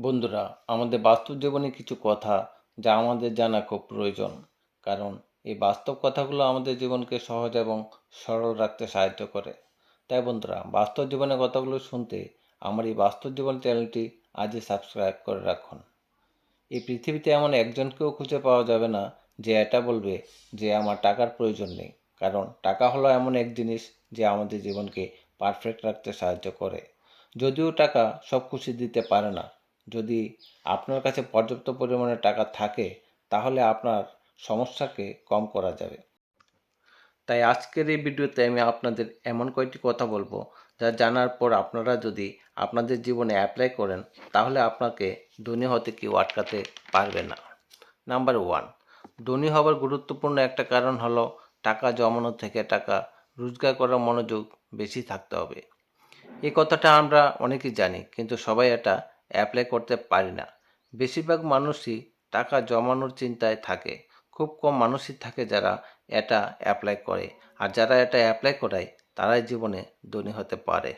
বন্ধুরা, আমাদের বাস্তব জীবনে কিছু কথা যা আমাদের জানা খুব প্রয়োজন। কারণ এই বাস্তব কথাগুলো আমাদের জীবনকে সহজ এবং সরল রাখতে সাহায্য করে। তাই বন্ধুরা, বাস্তব জীবনের কথাগুলো শুনতে আমার এই বাস্তব জীবন চ্যানেলটি আজই সাবস্ক্রাইব করে রাখুন। এই পৃথিবীতে এমন একজনকেও খুঁজে পাওয়া যাবে না যে এটা বলবে যে আমার টাকার প্রয়োজন নেই। কারণ টাকা হলো এমন এক জিনিস যে আমাদের জীবনকে পারফেক্ট রাখতে সাহায্য করে। যদিও টাকা সব খুশি দিতে পারে না যদি আপনার কাছে পর্যাপ্ত পরিমাণে টাকা থাকে, তাহলে আপনার সমস্যাকে কম করা যাবে। তাই আজকের এই ভিডিওতে আমি আপনাদের এমন কয়েকটি কথা বলব যা জানার পর আপনারা যদি আপনাদের জীবনে অ্যাপ্লাই করেন, তাহলে আপনাকে ধনী হতে কেউ আটকাতে পারবে না। নাম্বার ওয়ান ধনী হবার গুরুত্বপূর্ণ একটা কারণ হলো টাকা জমানো থেকে টাকা রোজগার করার মনোযোগ বেশি থাকতে হবে। এই কথাটা আমরা অনেকেই জানি, কিন্তু সবাই এটা অ্যাপ্লাই করতে পারি না। বেশিরভাগ মানুষই টাকা জমানোর চিন্তায় থাকে। খুব কম মানুষই থাকে যারা এটা অ্যাপ্লাই করে। আর যারা এটা অ্যাপ্লাই করায়, তারাই জীবনে ধনী হতে পারে।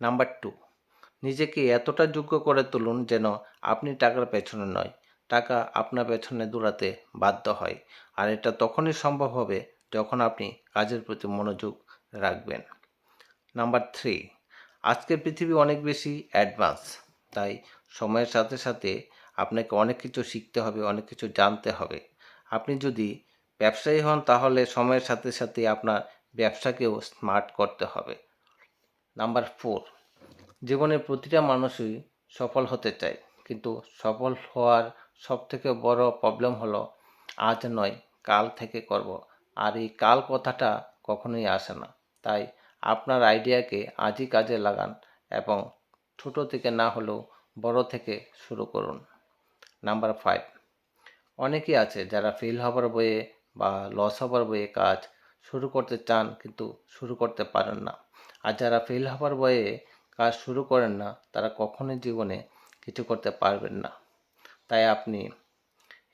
নাম্বার টু নিজেকে এতটা যোগ্য করে তুলুন যেন আপনি টাকার পেছনে নয়। টাকা আপনার পেছনে দৌড়াতে বাধ্য হয়। আর এটা তখনই সম্ভব হবে যখন আপনি কাজের প্রতি মনোযোগ রাখবেন। নাম্বার থ্রি আজকের পৃথিবী অনেক বেশি অ্যাডভান্স তাই সময়ের সাথে সাথে আপনাকে অনেক কিছু শিখতে হবে, অনেক কিছু জানতে হবে। আপনি যদি ব্যবসায়ী হন তাহলে সময়ের সাথে সাথে আপনার ব্যবসাকেও স্মার্ট করতে হবে। নাম্বার ফোর জীবনের প্রতিটা মানুষই সফল হতে চায়। কিন্তু সফল হওয়ার সবথেকে বড় প্রবলেম হলো, আজ নয়, কাল থেকে করব। আর এই কাল কথাটা কখনোই আসে না। তাই আপনার আইডিয়াকে আজই কাজে লাগান এবং ছোট থেকে না হলেও বড় থেকে শুরু করুন। নাম্বার ফাইভ অনেকেই আছে যারা ফেল হবার বইয়ে বা লস হবার বইয়ে কাজ শুরু করতে চান কিন্তু শুরু করতে পারেন না। আর যারা ফেল হবার বয়ে কাজ শুরু করেন না, তারা কখনোই জীবনে কিছু করতে পারবেন না। তাই আপনি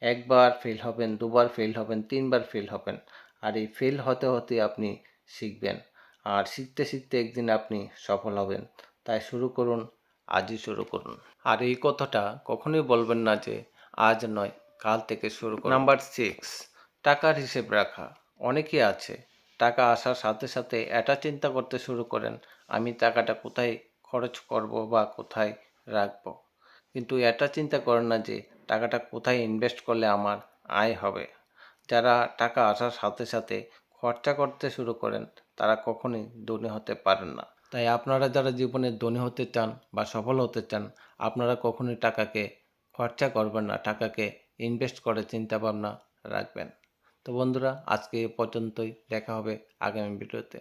একবার ফেল হবেন, দুবার ফেল হবেন, তিনবার ফেল হবেন, আর এই ফেল হতে হতে আপনি শিখবেন। আর শিখতে শিখতে একদিন আপনি সফল হবেন। তাই শুরু করুন আজই শুরু করুন। আর এই কথাটা কখনোই বলবেন না যে আজ নয় কাল থেকে শুরু করুন। Number six. টাকার হিসেব রাখা। অনেকেই আছে টাকা আসার সাথে সাথে এটা চিন্তা করতে শুরু করেন আমি টাকাটা কোথায় খরচ করব বা কোথায় রাখব। কিন্তু এটা চিন্তা করেন না যে টাকাটা কোথায় ইনভেস্ট করলে আমার আয় হবে। যারা টাকা আসার সাথে সাথে খরচা করতে শুরু করেন তারা কখনোই ধনী হতে পারেন না। তাই আপনারা যারা জীবনে ধনী হতে চান বা সফল হতে চান, আপনারা কখনোই টাকাকে খরচা করবেন না, টাকাকে ইনভেস্ট করে চিন্তা ভাবনা রাখবেন। তো বন্ধুরা, আজকে এ পর্যন্তই। দেখা হবে আগামী ভিডিওতে।